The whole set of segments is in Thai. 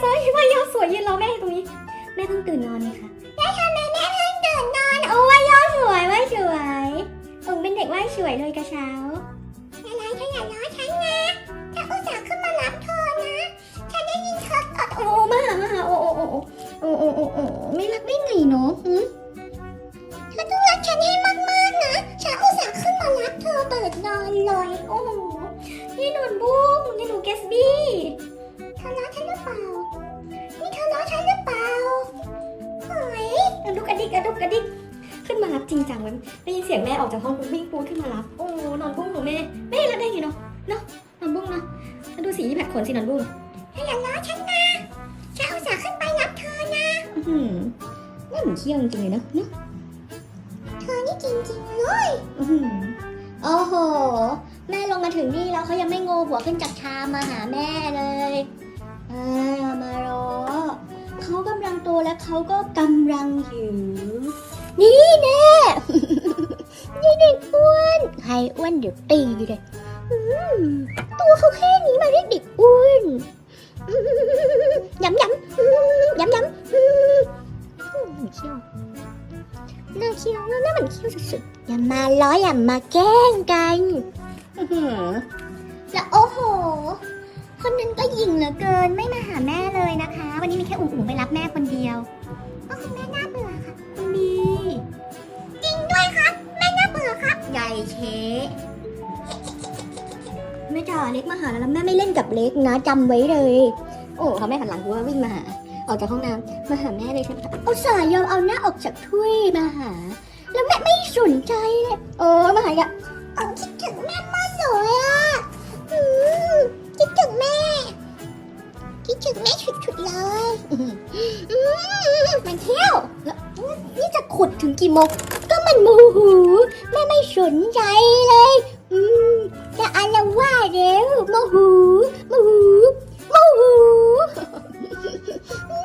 สวยว่ายอสวยยืนรอแม่ตรงนี้ แม่เพิ่งตื่นนอนไงคะได้ค่ะแม่แม่เพิ่งตื่นนอน โอ้ว่ายอสวยว่ายสวยผมเป็นเด็กว่ายสวยเลยกระเช้าอะไรเธออย่าล้อฉันนะถ้าอุตส่าห์ขึ้นมารับเธอนะ ฉันได้ยินเธอกอดโอ้มาหามาหาโอ้โอ้โอ้โอ้โอ้โอ้โอ้ไม่รักได้ไงเนาะหืเธอต้องรักฉันให้มากๆนะ ฉันอุตส่าห์ขึ้นมารับเธอเปิดนอนเลย โอ้โหนี่หนุนบุ้งนี่หนูแกสบี้ กระดุกกระดิกกระดุกกระดิกขึ้นมารับจริงจังมันได้ยินเสียงแม่ออกจากห้องปุ๊บวิ่งปูดขึ้นมารับ โอ้นอนบุ้งของแม่แม่รับได้ไงเนาะเนาะนอนบุ้งเนาะแล้วดูสีที่แผดขนสินอนบุ้งเธออย่าล้อฉันนะฉันอุตส่าห์ขึ้นไปรับเธอนะอือหือน่เหมือนเขี้ยวจริงเลยเนาะเนาะเธอนี่จริงๆเลยอือหือโอ้โห แม่ลงมาถึงนี่แล้วเขายังไม่โงหัวขึ้นจากชามมาหาแม่เลยเอามารอ เขาก็กำลังหิวนี่แน่ นี่เด็กอ้วนใครอ้วนเดี๋ยวตีเลยตัวเขาแค่นี้มาเรียกเด็กอ้วนย้ำย้ำย้ำย้ำเขี้ยวน่าเขี้ยวน่าน่าเหมือนเขี้ยวสุดๆอย่ามาล้ออย่ามาแกล้งกัน นั้นก็ยิงเหลือเกินไม่มาหาแม่เลยนะคะ วันนี้มีแค่อุ๋งอุ๋งไปรับแม่คนเดียวก็คุณแม่น่าเบื่อค่ะคุณดีจริงด้วยครับแม่น่าเบื่อครับใหญ่เชแม่จ๋าเล็กมาหาแล้วแม่ไม่เล่นกับเล็กนะจำไว้เลย โอ้เขาแม่หันหลังกูว่าวิ่งมาหาออกจากห้องน้ำมาหาแม่เลยใช่ไหมเอาสายยอมเอาหน้าออกจากถ้วยมาหา แล้วแม่ไม่สนใจเลยเออมาหาอีกอะ มันเที่ยวแล้วนี่จะขุดถึงกี่โมงก็มันโมโหแม่ไม่สนใจเลยจะอาละว่าดแล้วโมโหโมโหโมโห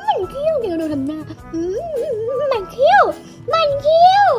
มันเที่ยวเดี๋ยวเราทำหน้ามันเที่ยว มันเที่ยว